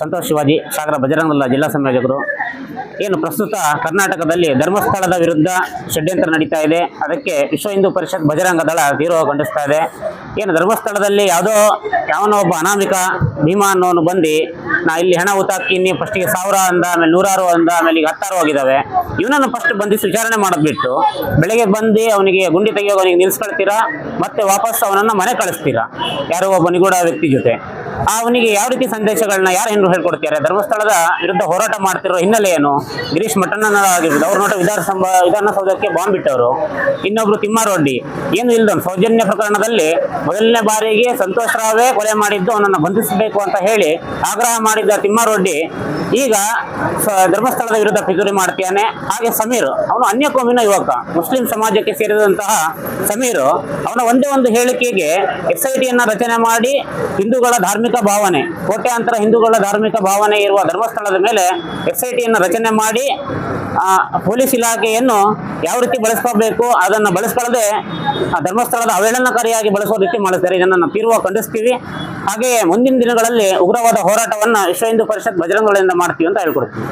ಸಂತೋಷ್ ಶಿವಾಜಿ, ಸಾಗರ ಬಜರಂಗದಲ್ಲ ಜಿಲ್ಲಾ ಸಂಯೋಜಕರು ಏನು, ಪ್ರಸ್ತುತ ಕರ್ನಾಟಕದಲ್ಲಿ ಧರ್ಮಸ್ಥಳದ ವಿರುದ್ಧ ಷಡ್ಯಂತ್ರ ನಡೀತಾ ಇದೆ. ಅದಕ್ಕೆ ವಿಶ್ವ ಹಿಂದೂ ಪರಿಷತ್ ಬಜರಂಗ ದಳ ತೀರ್ವ ಖಂಡಿಸ್ತಾ ಇದೆ. ಏನು, ಧರ್ಮಸ್ಥಳದಲ್ಲಿ ಯಾವುದೋ, ಯಾವನೋ ಒಬ್ಬ ಅನಾಮಿಕ ಭೀಮಾ ಅನ್ನೋನು ಬಂದು, ನಾ ಇಲ್ಲಿ ಹಣ ಊತಾಕಿ ಇನ್ನಿ ಫಸ್ಟಿಗೆ ಸಾವಿರ ಅಂದ, ಆಮೇಲೆ ನೂರಾರು ಅಂದ, ಆಮೇಲೆ ಈಗ ಹತ್ತಾರು ಹೋಗಿದ್ದಾವೆ ಇವನನ್ನು ಫಸ್ಟ್ ಬಂಧಿಸಿ ವಿಚಾರಣೆ ಮಾಡೋದು ಬಿಟ್ಟು ಬೆಳಗ್ಗೆ ಬಂದು ಅವನಿಗೆ ಗುಂಡಿ ತೆಗಿಯೋವನಿಗೆ ನಿಲ್ಲಿಸ್ಕೊಳ್ತೀರಾ ಮತ್ತೆ ವಾಪಸ್ ಅವನನ್ನು ಮನೆ ಕಳಿಸ್ತೀರಾ? ಯಾರೋ ಒಬ್ಬ ನಿಗೂಢ ವ್ಯಕ್ತಿ ಜೊತೆ. ಅವನಿಗೆ ಯಾವ ರೀತಿ ಸಂದೇಶಗಳನ್ನ ಯಾರು ಏನು ಹೇಳ್ಕೊಡ್ತಾರೆ? ಧರ್ಮಸ್ಥಳದ ವಿರುದ್ಧ ಹೋರಾಟ ಮಾಡ್ತಿರೋ ಹಿನ್ನೆಲೆ ಏನು? ಗಿರೀಶ್ ಮಠಣ್ಣನ ಆಗಿರ್ಬೋದು ಅವ್ರ ನೋಟ ವಿಧಾನಸಭಾ ವಿಧಾನಸೌಧಕ್ಕೆ ಬಾಂಬ್ ಬಿಟ್ಟವರು ಇನ್ನೊಬ್ರು ತಿಮ್ಮಾರೊಡ್ಡಿ ಏನು ಇಲ್ದ ಸೌಜನ್ಯ ಪ್ರಕರಣದಲ್ಲಿ ಮೊದಲನೇ ಬಾರಿಗೆ ಸಂತೋಷ್ ರಾವೇ ಕೊಲೆ ಮಾಡಿದ್ದು ಅವನನ್ನು ಬಂಧಿಸಬೇಕು ಅಂತ ಹೇಳಿ ಆಗ್ರಹ ಮಾಡಿದ್ದ ತಿಮ್ಮಾರೊಡ್ಡಿ ಈಗ ಧರ್ಮಸ್ಥಳದ ವಿರುದ್ಧ ಪಿತೂರಿ ಮಾಡ್ತಾನೆ ಹಾಗೆ ಸಮೀರ್, ಅವನು ಅನ್ಯ ಕೋಮಿನ ಯುವಕ. ಮುಸ್ಲಿಂ ಸಮಾಜಕ್ಕೆ ಸೇರಿದಂತಹ ಸಮೀರ್, ಅವನ ಒಂದೇ ಒಂದು ಹೇಳಿಕೆಗೆ ಎಸ್ಐಟಿಯನ್ನ ರಚನೆ ಮಾಡಿ ಹಿಂದೂಗಳ ಧಾರ್ಮಿಕ ಭಾವನೆ. ಕೋಟ್ಯಾಂತರ ಹಿಂದೂಗಳ ಧಾರ್ಮಿಕ ಭಾವನೆ ಇರುವ ಧರ್ಮಸ್ಥಳದ ಮೇಲೆ ಎಸ್ ಐ ಟಿಯನ್ನು ರಚನೆ ಮಾಡಿ ಪೊಲೀಸ್ ಇಲಾಖೆಯನ್ನು ಯಾವ ರೀತಿ ಬಳಸ್ಕೋಬೇಕು, ಅದನ್ನು ಬಳಸ್ಕೊಳ್ಳದೆ ಧರ್ಮಸ್ಥಳದ ಅವಹೇಳನಕಾರಿಯಾಗಿ ಬಳಸೋ ರೀತಿ ಮಾಡುತ್ತಾರೆ ಇದನ್ನು ತೀವ್ರವಾಗಿ ಖಂಡಿಸ್ತೀವಿ. ಹಾಗೆಯೇ ಮುಂದಿನ ದಿನಗಳಲ್ಲಿ ಉಗ್ರವಾದ ಹೋರಾಟವನ್ನು ವಿಶ್ವ ಹಿಂದೂ ಪರಿಷತ್ ಬಜರಂಗಗಳಿಂದ ಮಾಡ್ತೀವಿ ಅಂತ ಹೇಳ್ಕೊಡ್ತೀವಿ.